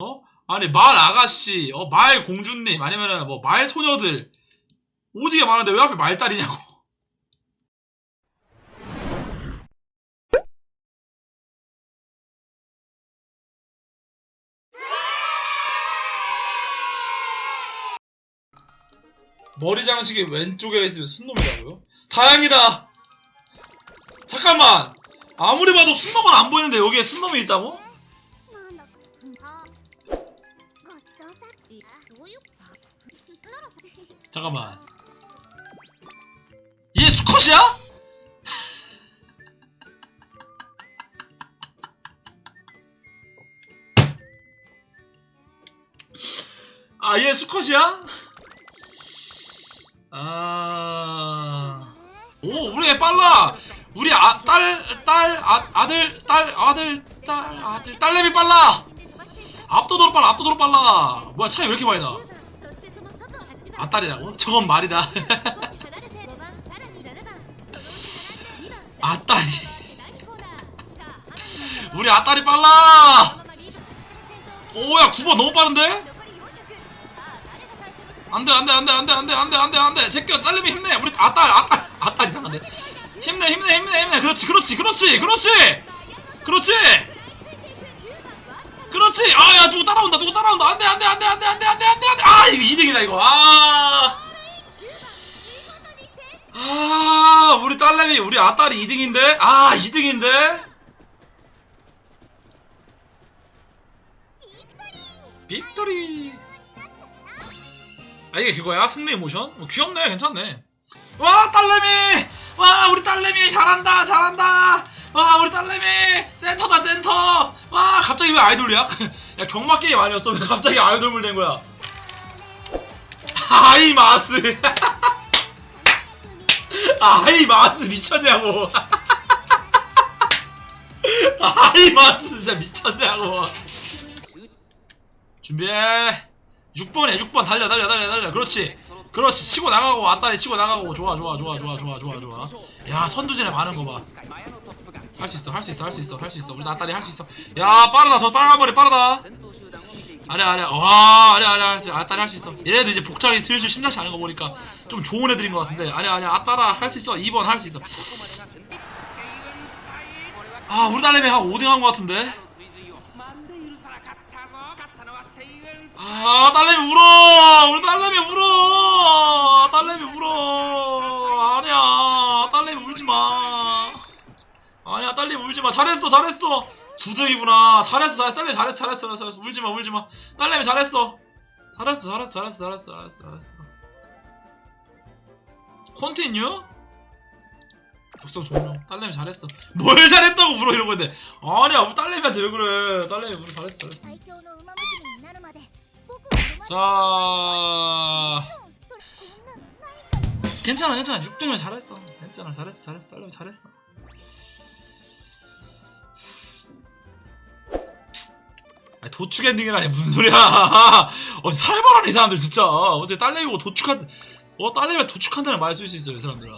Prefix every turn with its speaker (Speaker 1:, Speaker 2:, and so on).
Speaker 1: 어? 아니 말 아가씨, 어, 말 공주님 아니면은 뭐 말 소녀들 오지게 많은데 왜 하필 말딸이냐고. 머리 장식이 왼쪽에 있으면 순놈이라고요? 다행이다. 잠깐만. 아무리 봐도 순놈은 안 보이는데 여기에 순놈이 있다고? 잠깐만. 얘 수컷이야? 아, 얘 수컷이야? 아. 오, 우리 애 빨라! 우리 아, 딸, 딸, 아, 아들, 딸, 아들, 딸, 아들, 딸내미 빨라! 압도도로 빨라, 압도도로 빨라! 뭐야, 차이 왜 이렇게 많이 나? 아딸이라고? 저건 말이다. 아딸이. 우리 아딸이 빨라! 오야 9번 너무 빠른데? 안돼 안돼 안돼 안돼 안돼 안돼 안돼 안돼 제껴 딸내미 힘내 우리 아딸 아딸 아딸 이상한데 힘내 힘내 힘내 힘내 그렇지 그렇지 그렇지 그렇지 그렇지 그렇지! 아, 야, 누구 따라온다, 누구 따라온다! 안 돼, 안 돼, 안 돼, 안 돼, 안 돼, 안 돼, 안 돼, 안 돼! 아, 이거 2등이다, 이거. 아. 아, 우리 딸내미, 우리 아딸이 2등인데? 아, 2등인데? 빅토리! 아, 이게 그거야? 승리 모션? 어, 귀엽네, 괜찮네. 와, 딸내미! 와, 우리 딸내미 잘한다, 잘한다! 갑자기 왜 아이돌이야? 야, 경마 게임 아니었어? 왜 갑자기 아이돌물 된 거야? 아이, 마스! 아이, 마스 미쳤냐고! 아이, 마스 진짜 미쳤냐고! 준비해! 6번에 6번 달려 달려 달려 달려 그렇지 그렇지 치고 나가고 왔다리 치고 나가고 좋아 좋아 좋아 좋아 좋아 좋아 좋아 야 선두진에 많은 거 봐 할 수 있어 할 수 있어 할 수 있어 할 수 있어. 우리 나딸이 할수 있어. 야 빠르다 저 빨간 머리 빠르다. 아래 아래 와 아래 아래 할수 아딸이 할수 있어. 얘네도 이제 복장이 슬슬 심상치 않은 거 보니까 좀 좋은 애들인 것 같은데. 아니야 아니야. 아따라 할 수 있어. 2번 할 수 있어. 아 우리 딸내미 한 5등 한거 같은데? 아 딸내미 울어. 우리 딸내미 울어. 딸내미 울어. 아니야. 딸내미 울지마 아니야 딸님 울지마. 잘했어 잘했어. 두드이구나. 잘했어 잘했어. 딸님 잘했어 잘했어 잘했어, 울지마 울지마. 딸님이 잘했어. 잘했어 잘했어 잘했어 잘했어 잘했어 잘했어. 콘티뉴? 독성 종료. 딸내미 잘했어. 뭘 잘했다고 물어 이러고 있는데 아니야 우리 딸내미한테 왜 그래. 딸내미 우리 잘했어 잘했어. 자. 괜찮아 괜찮아. 6등을 잘했어. 괜찮아 잘했어 잘했어. 딸내미 잘했어. 아니 도축 엔딩이라니 무슨 소리야. 어 살벌하네 이 사람들 진짜. 어제 딸내미고 도축한 어 딸내미 도축한다는 말 쓸 수 있어요 이 사람들아